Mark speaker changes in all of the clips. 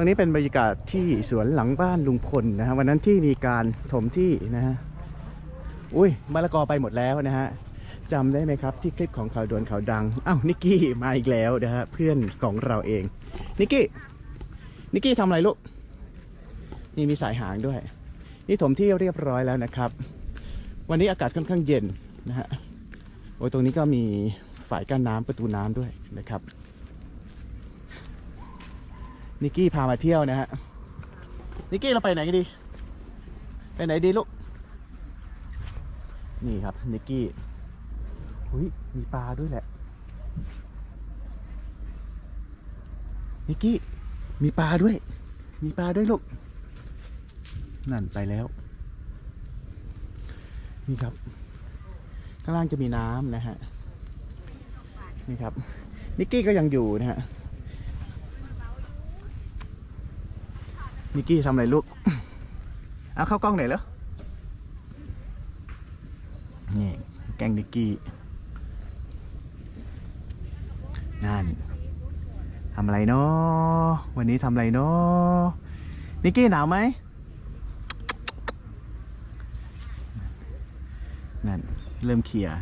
Speaker 1: รงนี้เป็นบรรยากาศที่สวนหลังบ้านลุงพลนะฮะวันนั้นที่มีการถมที่นะฮะอุ้ยมะละกอไปหมดแล้วนะฮะจำได้ไหมครับที่คลิปของข่าวด่วนข่าวดังอ้าวนิกกี้มาอีกแล้วนะฮะเพื่อนของเราเองนิกกี้นิกกี้ทำอะไรลูกนี่มีสายหางด้วย นี่ถมที่เรียบร้อยแล้วนะครับ วันนี้อากาศค่อนข้างเย็นนะฮะโอ้ยตรงนี้ก็มีฝ่ายกั้นน้ำประตูน้ำด้วยนะครับ นิกกี้พามาเที่ยวนะฮะนิกกี้เราไปไหนกันดี ไปไหนดีลูก นี่ครับนิกกี้หุยมีปลาด้วยแหละนิกกี้มีปลาด้วย มีปลาด้วยลูก นั่นไปแล้ว นี่ครับ ข้างล่างจะมีน้ำนะฮะ นี่ครับนิกกี้ก็ยังอยู่นะฮะ นิกกี้ทำอะไรลูก เอาเข้ากล้องไหนแล้วนี่แกงนิกกี้นั่นทำอะไรเนาะวันนี้ทำอะไรเนาะนิกกี้หนาวไหมนั่นเริ่มเคลียร์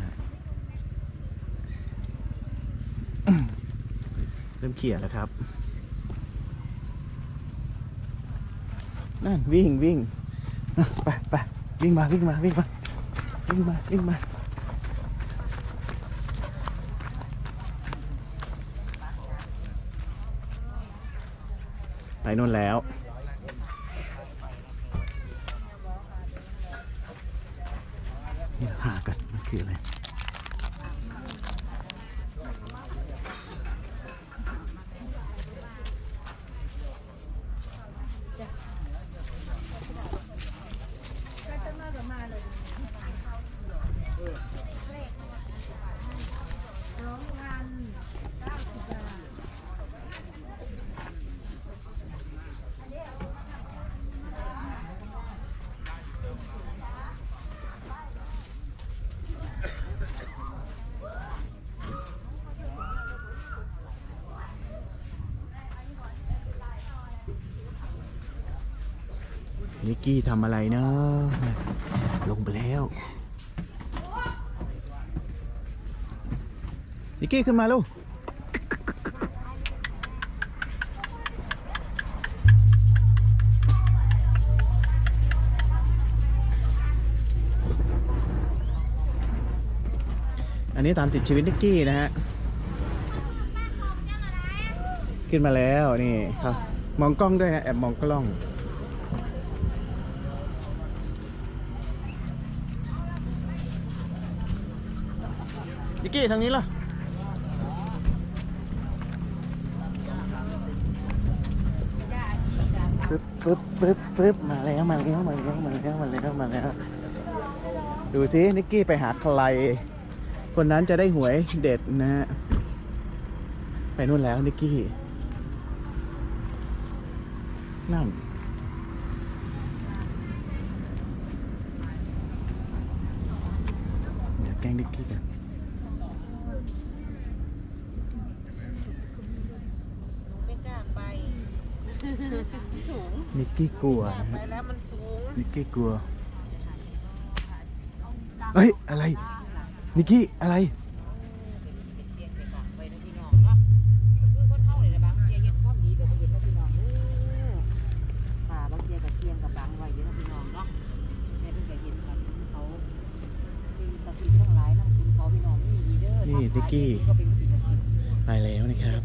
Speaker 1: เริ่มเคลียร์แล้วครับ นั่นวิ่งวิ่งไปไปวิ่งมาวิ่งมาวิ่งมาวิ่งมาวิ่งมาไปนู่นแล้วเดี๋ยวหากันมันคืออะไร นิกกี้ทำอะไรเนาะลงไปแล้วนิกกี้ขึ้นมาลูกอันนี้ตามติดชีวิตนิกกี้นะฮะ ขึ้นมาแล้วนี่ครับ มองกล้องด้วยนะแอบมองกล้อง นิกกี้ทางนี้เหรอปึ๊บปึ๊บปึ๊บปึ๊บมาแล้วมาแล้วมาแล้วมาแล้วมาแล้วมาแล้ว ดูสินิกกี้ไปหาใคร คนนั้นจะได้หวยเด็ดนะฮะ ไปนู่นแล้วนิกกี้ นั่นเดี๋ยวแกล้งนิกกี้กัน
Speaker 2: ไม่กล้าไป สูง
Speaker 1: นิกกี้กลัว
Speaker 2: กล้า
Speaker 1: นะ
Speaker 2: ไป
Speaker 1: ฮะ
Speaker 2: แล้วมันสูง
Speaker 1: นิกกี้กลัวเฮ้ยอะไรนิกกี้อะไร
Speaker 2: เสียงไปบอกไปนะพี่น้องเนาะคือคนเท่าเลยนะบางเทียเห็นความดีกับบ่เห็นนะพี่น้องเด้อป่าบางเทียกับเสียงกับบางไว้เด้อนะพี่น้องเนาะแม่เพิ่งจะเห็นกันเขาสิ่งศักดิ์สิทธิ์ทั้งหลายนำคุณเขาพี่น้องนี่ดีเด้อ
Speaker 1: นี่นิกกี้
Speaker 2: ก็เป็นสิ่งศักดิ์สิทธิ์
Speaker 1: ไปแล้วนะครับ